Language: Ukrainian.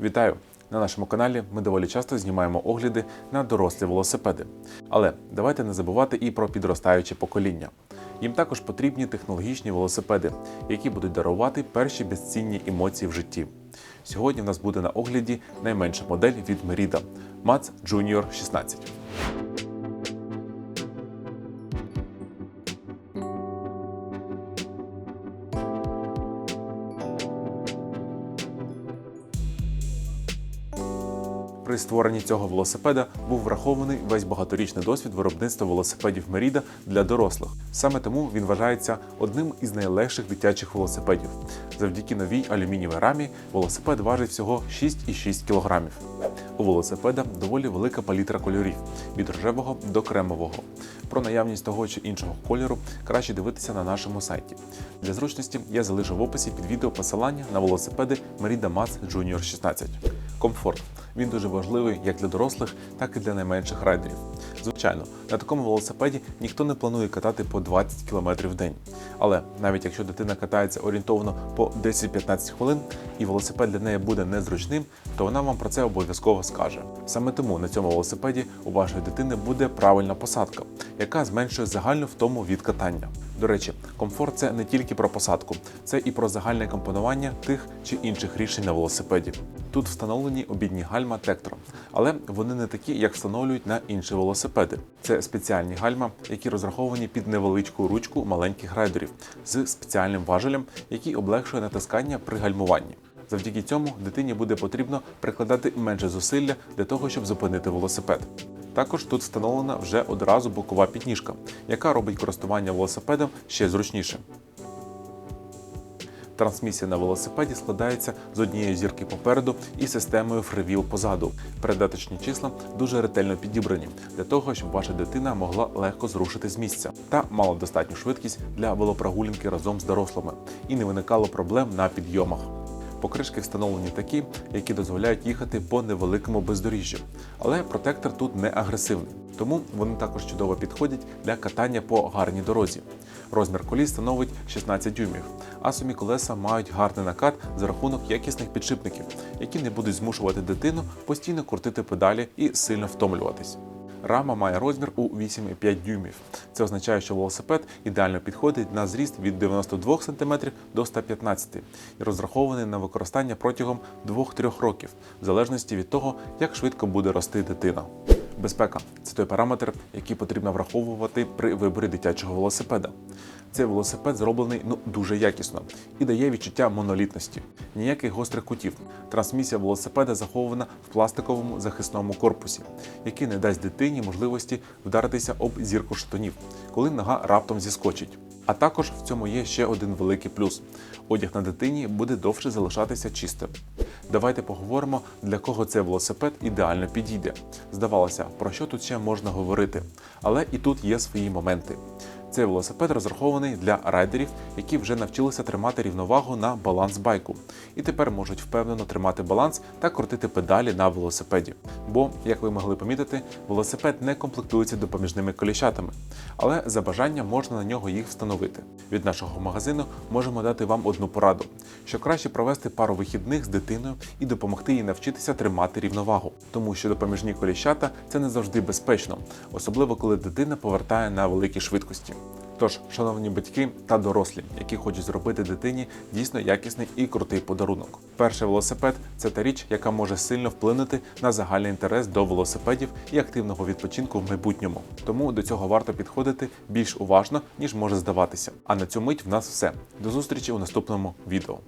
Вітаю! На нашому каналі ми доволі часто знімаємо огляди на дорослі велосипеди. Але давайте не забувати і про підростаюче покоління. Їм також потрібні технологічні велосипеди, які будуть дарувати перші безцінні емоції в житті. Сьогодні в нас буде на огляді найменша модель від Merida Mats Junior 16. При створенні цього велосипеда був врахований весь багаторічний досвід виробництва велосипедів Merida для дорослих. Саме тому він вважається одним із найлегших дитячих велосипедів. Завдяки новій алюмінієвій рамі велосипед важить всього 6,6 кг. У велосипеда доволі велика палітра кольорів від рожевого до кремового. Про наявність того чи іншого кольору краще дивитися на нашому сайті. Для зручності я залишу в описі під відео посилання на велосипеди Merida Mats Junior 16. Комфорт. Він дуже важливий як для дорослих, так і для найменших райдерів. Звичайно, на такому велосипеді ніхто не планує катати по 20 км в день. Але навіть якщо дитина катається орієнтовно по 10-15 хвилин і велосипед для неї буде незручним, то вона вам про це обов'язково скаже. Саме тому на цьому велосипеді у вашої дитини буде правильна посадка, яка зменшує загальну втому від катання. До речі, комфорт це не тільки про посадку, це і про загальне компонування тих чи інших рішень на велосипеді. Тут встановлені обідні гальма Tektro, але вони не такі, як встановлюють на інші велосипеди. Це спеціальні гальма, які розраховані під невеличку ручку маленьких райдерів з спеціальним важелем, який облегшує натискання при гальмуванні. Завдяки цьому дитині буде потрібно прикладати менше зусилля для того, щоб зупинити велосипед. Також тут встановлена вже одразу бокова підніжка, яка робить користування велосипедом ще зручніше. Трансмісія на велосипеді складається з однієї зірки попереду і системою фривіл позаду. Передаточні числа дуже ретельно підібрані для того, щоб ваша дитина могла легко зрушити з місця та мала достатню швидкість для велопрогулянки разом з дорослими і не виникало проблем на підйомах. Покришки встановлені такі, які дозволяють їхати по невеликому бездоріжжю, але протектор тут не агресивний, тому вони також чудово підходять для катання по гарній дорозі. Розмір коліс становить 16 дюймів, а самі колеса мають гарний накат за рахунок якісних підшипників, які не будуть змушувати дитину постійно крутити педалі і сильно втомлюватись. Рама має розмір у 8,5 дюймів. Це означає, що велосипед ідеально підходить на зріст від 92 см до 115 і розрахований на використання протягом 2-3 років, в залежності від того, як швидко буде рости дитина. Безпека це той параметр, який потрібно враховувати при виборі дитячого велосипеда. Цей велосипед зроблений ну дуже якісно і дає відчуття монолітності, ніяких гострих кутів. Трансмісія велосипеда захована в пластиковому захисному корпусі, який не дасть дитині можливості вдаритися об зірку штанів, коли нога раптом зіскочить. А також в цьому є ще один великий плюс: одяг на дитині буде довше залишатися чистим. Давайте поговоримо, для кого цей велосипед ідеально підійде. Здавалося, про що тут ще можна говорити, але і тут є свої моменти. Цей велосипед розрахований для райдерів, які вже навчилися тримати рівновагу на баланс байку, і тепер можуть впевнено тримати баланс та крутити педалі на велосипеді. Бо, як ви могли помітити, велосипед не комплектується допоміжними коліщатами, але за бажанням можна на нього їх встановити. Від нашого магазину можемо дати вам одну пораду, що краще провести пару вихідних з дитиною і допомогти їй навчитися тримати рівновагу, тому що допоміжні коліщата це не завжди безпечно, особливо коли дитина повертає на великій швидкості. Тож, шановні батьки та дорослі, які хочуть зробити дитині дійсно якісний і крутий подарунок. Перший велосипед це та річ, яка може сильно вплинути на загальний інтерес до велосипедів і активного відпочинку в майбутньому. Тому до цього варто підходити більш уважно, ніж може здаватися. А на цю мить в нас все. До зустрічі у наступному відео.